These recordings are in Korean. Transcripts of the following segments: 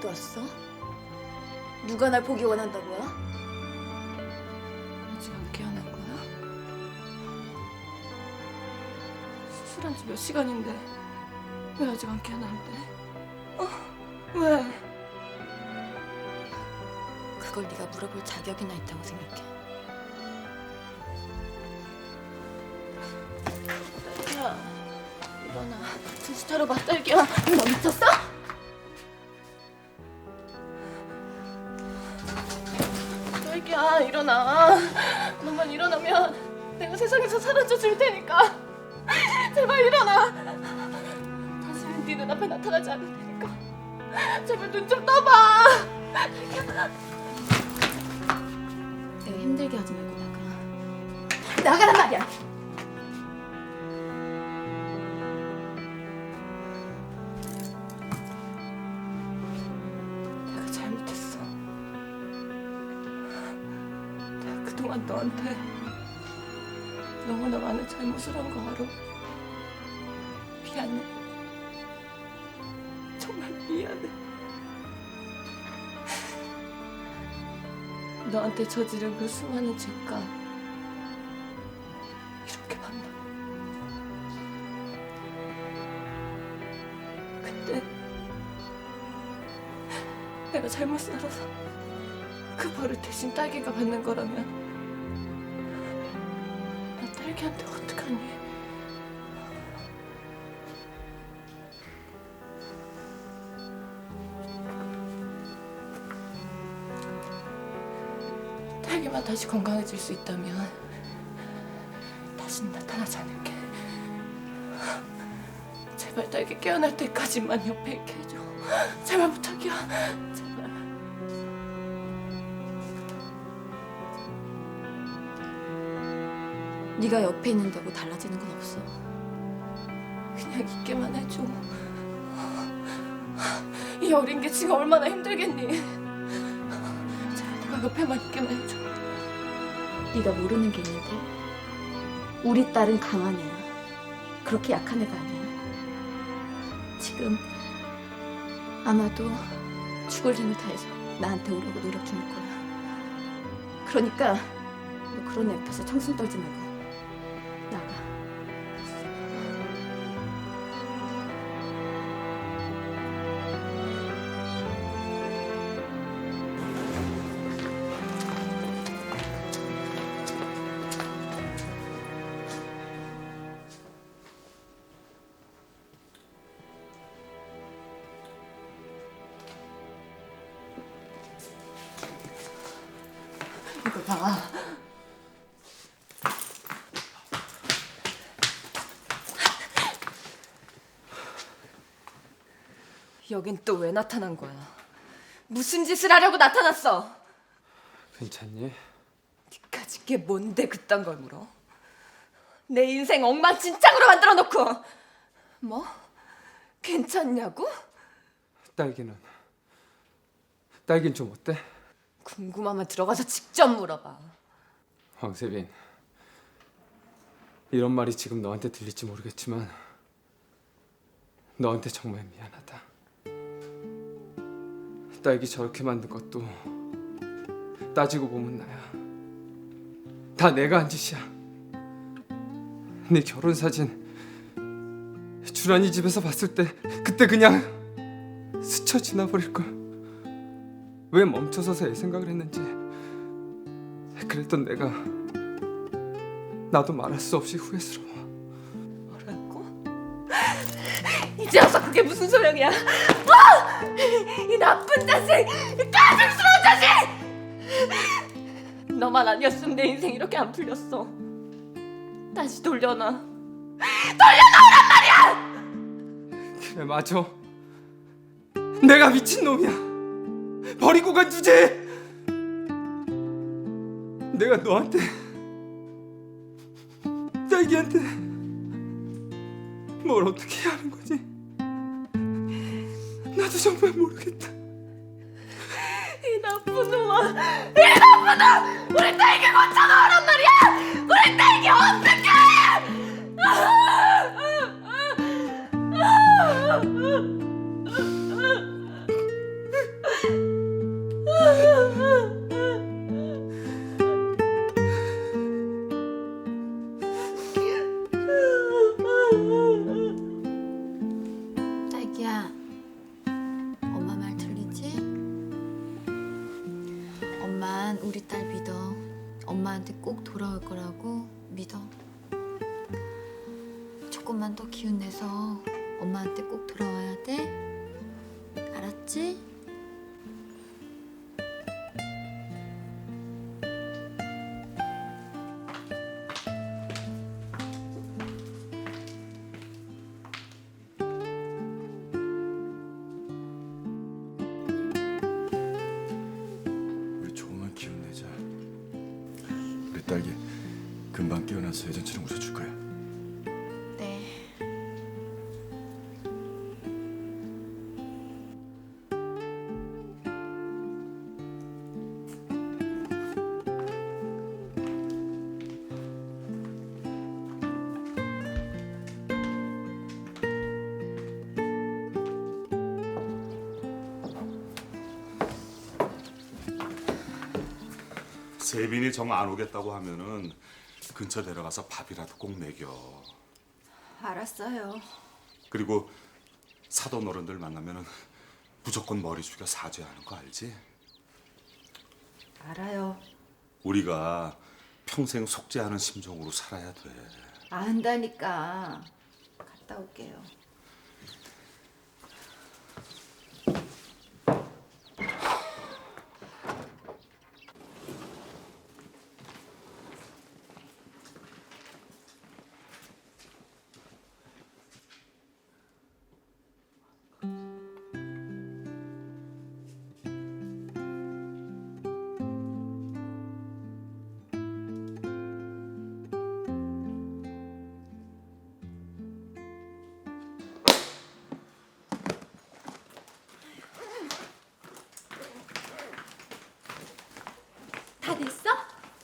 아직도 왔어? 누가 날 보기 원한다고요? 아직 안 깨어난 거야? 수술한 지 몇 시간인데 왜 아직 안 깨어나는데? 어? 왜? 그걸 네가 물어볼 자격이나 있다고 생각해. 딸기야 일어나 정신 차려봐 딸기야 일어나. 너만 일어나면 내가 세상에서 사라져 줄 테니까. 제발 일어나. 다시는 네 눈앞에 나타나지 않을 테니까. 제발 눈 좀 떠봐. 내가 힘들게 하지 말고 나가. 나가란 말이야. 너한테 너무나 많은 잘못을 한 거 알아. 미안해. 정말 미안해. 너한테 저지른 그 수많은 죄가 이렇게 만나. 근데 내가 잘못 살아서 그 벌을 대신 딸기가 받는 거라면 나 딸기한테 어떡하니? 딸기만 다시 건강해질 수 있다면 다신 나타나지 않을게. 제발 딸기 깨어날 때까지만 옆에 있게 해줘. 제발 부탁이야. 제발. 네가 옆에 있는다고 달라지는 건 없어. 그냥 있게만 해줘. 이 어린 게 지금 얼마나 힘들겠니? 제발 내가 옆에만 있게만 해줘. 네가 모르는 게 있는데 우리 딸은 강한 애야. 그렇게 약한 애가 아니야. 지금 아마도 죽을 힘을 다해서 나한테 오려고 노력 중일 거야. 그러니까 너 그런 애 옆에서 청순 떨지 말고 봐. 여긴 또 왜 나타난 거야? 무슨 짓을 하려고 나타났어? 괜찮니? 니까짓 게 뭔데 그딴 걸 물어? 내 인생 엉망진창으로 만들어 놓고 뭐? 괜찮냐고? 딸기는 딸긴 좀 어때? 궁금하면 들어가서 직접 물어봐. 황세빈 이런 말이 지금 너한테 들릴지 모르겠지만 너한테 정말 미안하다. 딸기 저렇게 만든 것도 따지고 보면 나야. 다 내가 한 짓이야. 네 결혼 사진 주란이 집에서 봤을 때 그때 그냥 스쳐 지나버릴 걸. 왜 멈춰서서 애 생각을 했는지. 그랬던 내가 나도 말할 수 없이 후회스러워. 뭐라고? 이제 와서 그게 무슨 소용이야? 어! 이 나쁜 자식! 이 가증스러운 자식! 너만 아니었으면 내 인생 이렇게 안 풀렸어. 다시 돌려놔. 그래 맞아. 내가 미친 놈이야. 버리고 간 주제. 내가 너한테 딸기한테 뭘 어떻게 해야 하는 거지? 나도 정말 모르겠다. 이 나쁜 놈아! 이 나쁜 놈! 우리 딸기 고쳐놓으란 말이야! 조금만 더 기운 내서 엄마한테 꼭 돌아와야 돼. 알았지? 우리 조금만 기운 내자. 우리 딸기 금방 깨어나서 예전처럼 웃어줄 거야. 세빈이 정 안 오겠다고 하면은 근처 데려가서 밥이라도 꼭 먹여. 알았어요. 그리고 사돈 어른들 만나면은 무조건 머리 숙여 사죄하는 거 알지? 알아요. 우리가 평생 속죄하는 심정으로 살아야 돼. 안다니까. 갔다 올게요. 다 됐어?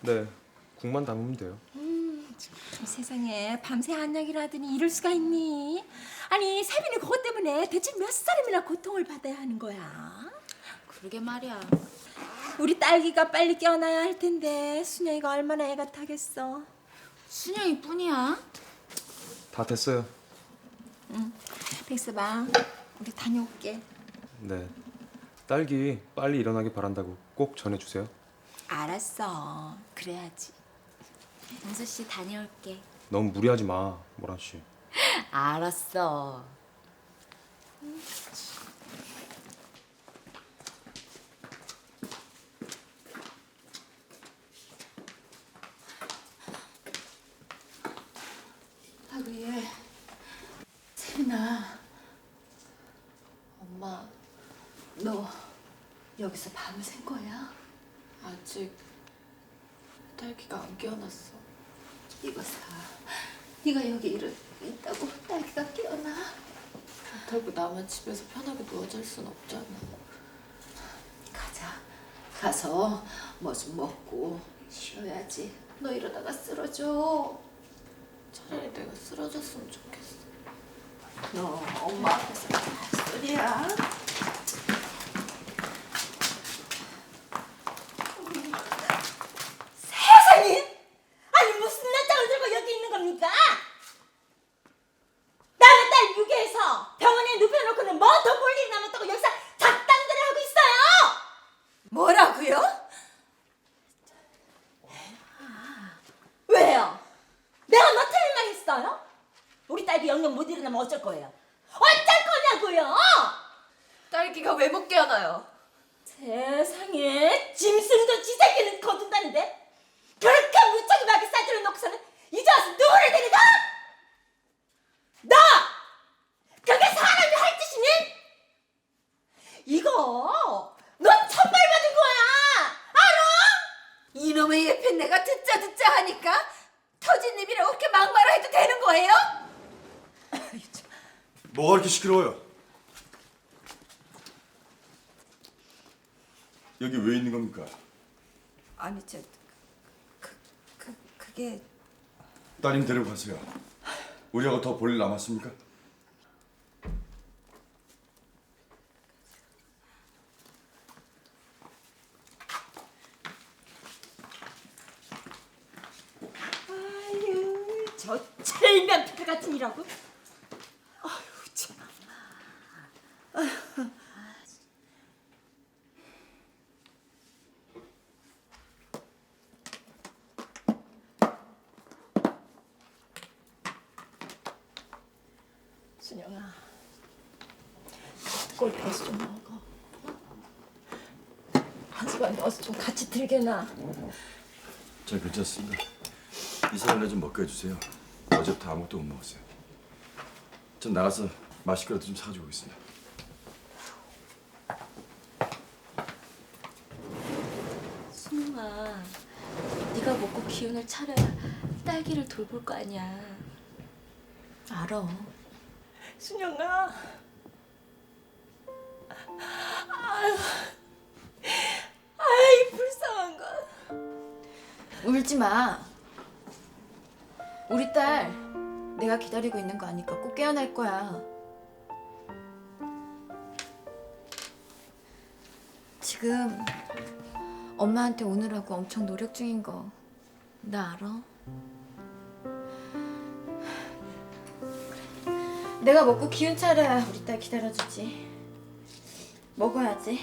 네, 국만 담으면 돼요. 세상에 밤새 안약이라 하더니 이럴 수가 있니? 아니 세빈이 그것 때문에 대체 몇 사람이나 고통을 받아야 하는 거야? 그러게 말이야. 우리 딸기가 빨리 깨어나야 할 텐데 순영이가 얼마나 애가 타겠어. 순영이 뿐이야. 다 됐어요. 백서봐, 우리 다녀올게. 네, 딸기 빨리 일어나길 바란다고 꼭 전해주세요. 알았어, 그래야지. 은수 씨 다녀올게. 너무 무리하지 마, 모란 씨. 알았어. 하루 얘 세빈아 엄마 너 여기서 밤을 샌 거야? 아직 딸기가 안 깨어났어. 이거 사. 네가 여기 이러, 있다고 딸기가 깨어나? 그렇다고 나만 집에서 편하게 누워 잘 순 없잖아. 가자. 가서 뭐 좀 먹고 쉬어야지. 너 이러다가 쓰러져. 차라리 내가 쓰러졌으면 좋겠어. 너 엄마 앞에서 할 소리야? 세상에! 아니 무슨 낯장을 들고 여기 있는 겁니까? 남의 딸 유괴해서 병원에 눕혀놓고는 뭐 더 볼 일이 남았다고 여기서 작당들을 하고 있어요! 뭐라고요? 왜요? 내가 뭐 했어요? 우리 딸이 영영 못 일어나면 어쩔 거예요? 어쩔 거냐고요? 딸기가 왜 못 깨어나요? 세상에 짐승도 지 새끼는 거둔다는데 그렇게 무척이하게 싸들어 놓고서는 이제 와서 누구를 데려가? 너! 그게 사람이 할 짓이니? 이거 너 천벌 받은 거야 알아? 이놈의 예편 내가 듣자 듣자 하니까 터진 입이라 그렇게 막말을 해도 되는 거예요? 뭐가 이렇게 시끄러워요? 여기 왜 있는 겁니까? 아니 저 그, 그, 그게 따님 데리고 가세요. 우리하고 더 볼 일 남았습니까? 철면 피터 같은 이라고? 아휴 참. 아휴. 순영아, 꼴패스 좀 먹어. 한 숟갈 넣어서 좀 같이 들게나. 잘 괜찮습니다. 이 사람이나 좀 먹게 해주세요. 어제부터 아무것도 못 먹었어요. 전 나가서 맛있게 거라도 좀 사가지고 오겠습니다. 순웅아, 네가 먹고 기운을 차려야 딸기를 돌볼 거 아니야. 알아. 순영아. 아유, 아이 불쌍한 거. 울지 마. 우리 딸 내가 기다리고 있는 거 아니까 꼭 깨어날 거야. 지금 엄마한테 오느라고 엄청 노력 중인 거 나 알아. 내가 먹고 기운 차려야 우리 딸 기다려주지. 먹어야지.